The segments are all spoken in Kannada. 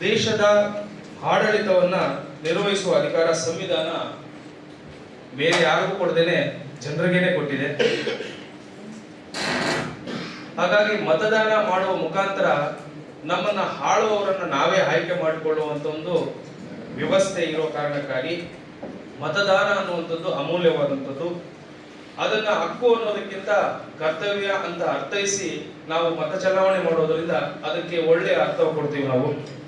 ದೇಶದ ಆಡಳಿತವನ್ನ ನಿರ್ವಹಿಸುವ ಅಧಿಕಾರ, ಸಂವಿಧಾನ ಬೇರೆ ಯಾರಿಗೂ ಕೊಡದೇನೆ ಜನರಿಗೇನೆ ಕೊಟ್ಟಿದೆ. ಹಾಗಾಗಿ ಮತದಾನ ಮಾಡುವ ಮುಖಾಂತರ ನಮ್ಮನ್ನ ಹಾಳುವವರನ್ನ ನಾವೇ ಆಯ್ಕೆ ಮಾಡಿಕೊಳ್ಳುವಂತ ಒಂದು ವ್ಯವಸ್ಥೆ ಇರೋ ಕಾರಣಕ್ಕಾಗಿ ಮತದಾನ ಅನ್ನುವಂಥದ್ದು ಅಮೂಲ್ಯವಾದಂಥದ್ದು. ಅದನ್ನ ಹಕ್ಕು ಅನ್ನೋದಕ್ಕಿಂತ ಕರ್ತವ್ಯ ಅಂತ ಅರ್ಥೈಸಿ ನಾವು ಮತ ಚಲಾವಣೆ ಮಾಡೋದ್ರಿಂದ ಅದಕ್ಕೆ ಒಳ್ಳೆಯ ಅರ್ಥ ಕೊಡ್ತೀವಿ ನಾವು.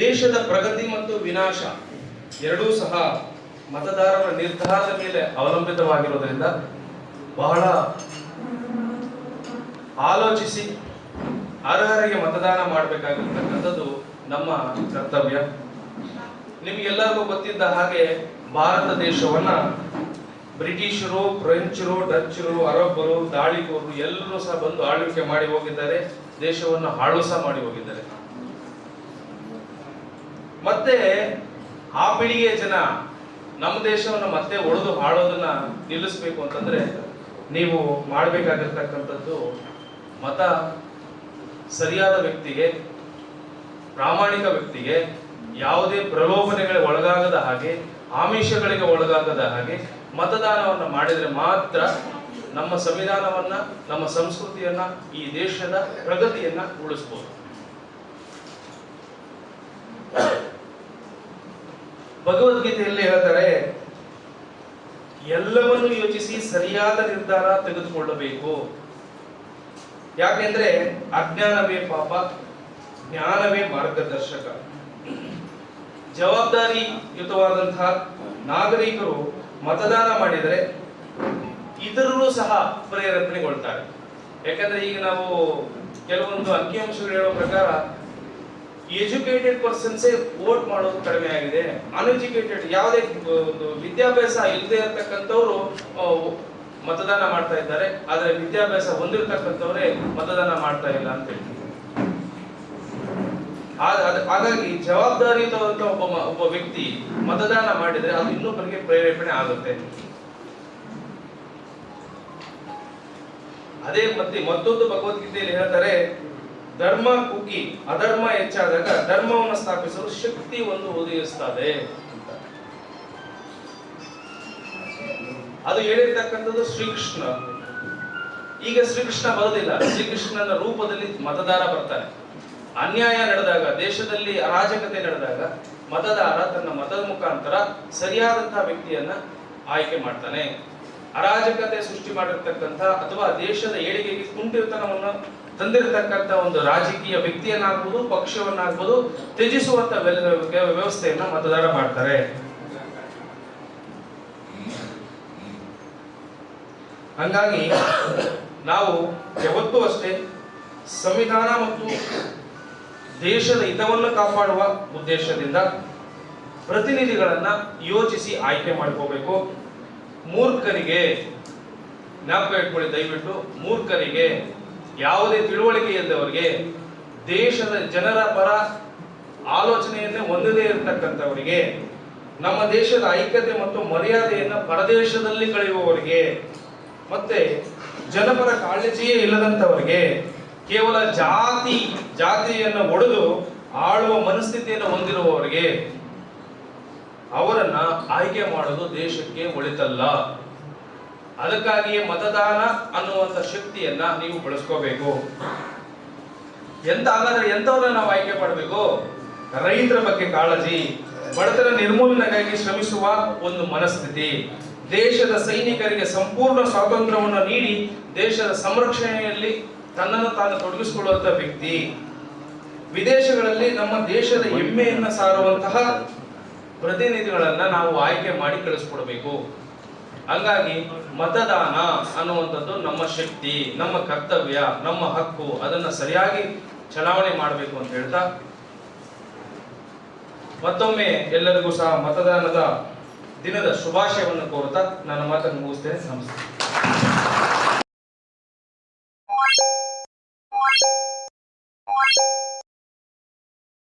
ದೇಶದ ಪ್ರಗತಿ ಮತ್ತು ವಿನಾಶ ಎರಡೂ ಸಹ ಮತದಾರರ ನಿರ್ಧಾರದ ಮೇಲೆ ಅವಲಂಬಿತವಾಗಿರೋದ್ರಿಂದ ಬಹಳ ಆಲೋಚಿಸಿ ಅರ್ಹರಿಗೆ ಮತದಾನ ಮಾಡಬೇಕಾಗಿರ್ತಕ್ಕಂಥದ್ದು ನಮ್ಮ ಕರ್ತವ್ಯ. ನಿಮಗೆಲ್ಲರಿಗೂ ಗೊತ್ತಿದ್ದ ಹಾಗೆ ಭಾರತ ದೇಶವನ್ನ ಬ್ರಿಟಿಷರು, ಫ್ರೆಂಚರು ಡಚ್ಚರು ಅರಬ್ಬರು ದಾಳಿಕೋರು ಎಲ್ಲರೂ ಸಹ ಬಂದು ಆಳ್ವಿಕೆ ಮಾಡಿ ಹೋಗಿದ್ದಾರೆ, ದೇಶವನ್ನು ಹಾಳು ಸಹ ಮಾಡಿ ಹೋಗಿದ್ದಾರೆ. ಮತ್ತೆ ಆ ಪೀಳಿಗೆಯ ಜನ ನಮ್ಮ ದೇಶವನ್ನು ಮತ್ತೆ ಒಡೆದು ಹಾಳೋದನ್ನ ನಿಲ್ಲಿಸ್ಬೇಕು ಅಂತಂದ್ರೆ ನೀವು ಮಾಡಬೇಕಾಗಿರ್ತಕ್ಕಂಥದ್ದು ಮತ ಸರಿಯಾದ ವ್ಯಕ್ತಿಗೆ, ಪ್ರಾಮಾಣಿಕ ವ್ಯಕ್ತಿಗೆ, ಯಾವುದೇ ಪ್ರಲೋಭನೆಗಳಿಗೆ ಒಳಗಾಗದ ಹಾಗೆ, ಆಮಿಷಗಳಿಗೆ ಒಳಗಾಗದ ಹಾಗೆ ಮತದಾನವನ್ನು ಮಾಡಿದರೆ ಮಾತ್ರ ನಮ್ಮ ಸಂವಿಧಾನವನ್ನ, ನಮ್ಮ ಸಂಸ್ಕೃತಿಯನ್ನ, ಈ ದೇಶದ ಪ್ರಗತಿಯನ್ನ ಉಳಿಸ್ಬೋದು. ಭಗವದ್ಗೀತೆಯಲ್ಲಿ ಹೇಳ್ತಾರೆ, ಎಲ್ಲವನ್ನು ಯೋಚಿಸಿ ಸರಿಯಾದ ನಿರ್ಧಾರ ತೆಗೆದುಕೊಳ್ಳಬೇಕು. ಯಾಕೆಂದ್ರೆ ಅಜ್ಞಾನವೇ ಪಾಪ, ಜ್ಞಾನವೇ ಮಾರ್ಗದರ್ಶಕ. ಜವಾಬ್ದಾರಿಯುತವಾದಂತಹ ನಾಗರಿಕರು ಮತದಾನ ಮಾಡಿದರೆ ಇತರರು ಸಹ ಪ್ರೇರೇಪಣೆಗೊಳ್ತಾರೆ. ಯಾಕಂದ್ರೆ ಈಗ ನಾವು ಕೆಲವೊಂದು ಅಂಕಿಅಂಶಗಳು ಹೇಳೋ ಪ್ರಕಾರ ಎಜುಕೇಟೆಡ್ ಪರ್ಸನ್ಸೇ ವೋಟ್ ಮಾಡೋದು ಕಡಿಮೆ ಆಗಿದೆ. ಅನ್ಎಜುಕೇಟೆಡ್ ಯಾವುದೇ ಒಂದು ವಿದ್ಯಾಭ್ಯಾಸ ಇಲ್ಲದೆ ಇರತಕ್ಕಂಥವ್ರು ಮತದಾನ ಮಾಡ್ತಾ ಇದ್ದಾರೆ. ಆದರೆ ವಿದ್ಯಾಭ್ಯಾಸ ಹೊಂದಿರತಕ್ಕಂಥವ್ರೆ ಮತದಾನ ಮಾಡ್ತಾ ಇಲ್ಲ ಅಂತ ಹೇಳ್ತೀವಿ ಹಾಗಾಗಿ ಜವಾಬ್ದಾರಿಯುತವಂತ ಒಬ್ಬ ಒಬ್ಬ ವ್ಯಕ್ತಿ ಮತದಾನ ಮಾಡಿದ್ರೆ ಅದು ಇನ್ನೊಬ್ಬರಿಗೆ ಪ್ರೇರೇಪಣೆ ಆಗುತ್ತೆ. ಅದೇ ಮತ್ತೆ ಮತ್ತೊಂದು ಭಗವದ್ಗೀತೆಯಲ್ಲಿ ಹೇಳ್ತಾರೆ ಧರ್ಮ ಕುಗ್ಗಿ, ಅಧರ್ಮ ಹೆಚ್ಚಾದಾಗ ಧರ್ಮವನ್ನು ಸ್ಥಾಪಿಸಲು ಶಕ್ತಿ ಒಂದು ಒದಗಿಸ್ತದೆ. ಅದು ಹೇಳಿರ್ತಕ್ಕಂಥದ್ದು ಶ್ರೀಕೃಷ್ಣ. ಈಗ ಶ್ರೀಕೃಷ್ಣ ಬರೋದಿಲ್ಲ. ಶ್ರೀಕೃಷ್ಣನ ರೂಪದಲ್ಲಿ ಮತದಾರ ಬರ್ತಾನೆ. ಅನ್ಯಾಯ ನಡೆದಾಗ, ದೇಶದಲ್ಲಿ ಅರಾಜಕತೆ ನಡೆದಾಗ ಮತದಾರ ತನ್ನ ಮತದ ಮುಖಾಂತರ ಸರಿಯಾದಂತಹ ವ್ಯಕ್ತಿಯನ್ನ ಆಯ್ಕೆ ಮಾಡ್ತಾನೆ. ಅರಾಜಕತೆ ಸೃಷ್ಟಿ ಮಾಡಿರ್ತಕ್ಕಂಥ ಅಥವಾ ದೇಶದ ಏಳಿಗೆಗೆ ಕುಂಠಿತನವನ್ನು ತಂದಿರತಕ್ಕಂಥ ಒಂದು ರಾಜಕೀಯ ವ್ಯಕ್ತಿಯನ್ನಾಗ್ಬೋದು, ಪಕ್ಷವನ್ನಾಗ್ಬೋದು ತ್ಯಜಿಸುವಂತ ವ್ಯ- ವ್ಯವಸ್ಥೆಯನ್ನ ಮತದಾರ ಮಾಡ್ತಾರೆ. ಹಂಗಾಗಿ ನಾವು ಯಾವತ್ತೂ ಅಷ್ಟೇ ಸಂವಿಧಾನ ಮತ್ತು ದೇಶದ ಹಿತವನ್ನು ಕಾಪಾಡುವ ಉದ್ದೇಶದಿಂದ ಪ್ರತಿನಿಧಿಗಳನ್ನ ಯೋಚಿಸಿ ಆಯ್ಕೆ ಮಾಡ್ಕೋಬೇಕು. ಮೂರ್ಖರಿಗೆ ಜ್ಞಾಪಕ ಇಟ್ಕೊಳ್ಳಿ ದಯವಿಟ್ಟು. ಮೂರ್ಖರಿಗೆ ಯಾವುದೇ ತಿಳುವಳಿಕೆ ಇಲ್ಲದವರಿಗೆ ದೇಶದ ಜನರ ಪರ ಆಲೋಚನೆಯನ್ನೇ ಹೊಂದದೇ ಇರತಕ್ಕಂಥವರಿಗೆ, ನಮ್ಮ ದೇಶದ ಐಕ್ಯತೆ ಮತ್ತು ಮರ್ಯಾದೆಯನ್ನ ಪರದೇಶದಲ್ಲಿ ಕಳೆಯುವವರಿಗೆ, ಮತ್ತೆ ಜನಪರ ಕಾಳಜಿಯೇ ಇಲ್ಲದಂತವರಿಗೆ ಕೇವಲ ಜಾತಿ, ಜಾತಿಯನ್ನು ಒಡೆದು ಆಳುವ ಮನಸ್ಥಿತಿಯನ್ನು ಹೊಂದಿರುವವರಿಗೆ ಅವರನ್ನ ಆಯ್ಕೆ ಮಾಡೋದು ದೇಶಕ್ಕೆ ಒಳಿತಲ್ಲ. ಅದಕ್ಕಾಗಿಯೇ ಮತದಾನ ಅನ್ನುವಂಥ ಶಕ್ತಿಯನ್ನ ನೀವು ಬಳಸ್ಕೋಬೇಕು. ಎಂತ ಹಾಗಾದ್ರೆ ಎಂತವ್ರನ್ನ ನಾವು ಆಯ್ಕೆ ಮಾಡಬೇಕು? ರೈತರ ಬಗ್ಗೆ ಕಾಳಜಿ. ಬಡತನ ನಿರ್ಮೂಲನೆಗಾಗಿ ಶ್ರಮಿಸುವ ಒಂದು ಮನಸ್ಥಿತಿ. ದೇಶದ ಸೈನಿಕರಿಗೆ ಸಂಪೂರ್ಣ ಸ್ವಾತಂತ್ರ್ಯವನ್ನು ನೀಡಿ ದೇಶದ ಸಂರಕ್ಷಣೆಯಲ್ಲಿ ತನ್ನನ್ನು ತಾನು ತೊಡಗಿಸಿಕೊಳ್ಳುವಂತಹ ವ್ಯಕ್ತಿ. ವಿದೇಶಗಳಲ್ಲಿ ನಮ್ಮ ದೇಶದ ಹೆಮ್ಮೆಯನ್ನ ಸಾರುವಂತಹ ಪ್ರತಿನಿಧಿಗಳನ್ನ ನಾವು ಆಯ್ಕೆ ಮಾಡಿ ಕಳಿಸ್ಕೊಡ್ಬೇಕು. ಹಂಗಾಗಿ ಮತದಾನ ಅನ್ನುವಂಥದ್ದು ನಮ್ಮ ಶಕ್ತಿ, ನಮ್ಮ ಕರ್ತವ್ಯ, ನಮ್ಮ ಹಕ್ಕು. ಅದನ್ನ ಸರಿಯಾಗಿ ಚಲಾವಣೆ ಮಾಡಬೇಕು ಅಂತ ಹೇಳ್ತಾ ಮತ್ತೊಮ್ಮೆ ಎಲ್ಲರಿಗೂ ಸಹ ಮತದಾನದ ದಿನದ ಶುಭಾಶಯವನ್ನು ಕೋರುತ್ತಾ ನನ್ನ ಮಾತನ್ನು ಮುಗಿಸ್ತೇನೆ. ನಮಸ್ತೆ.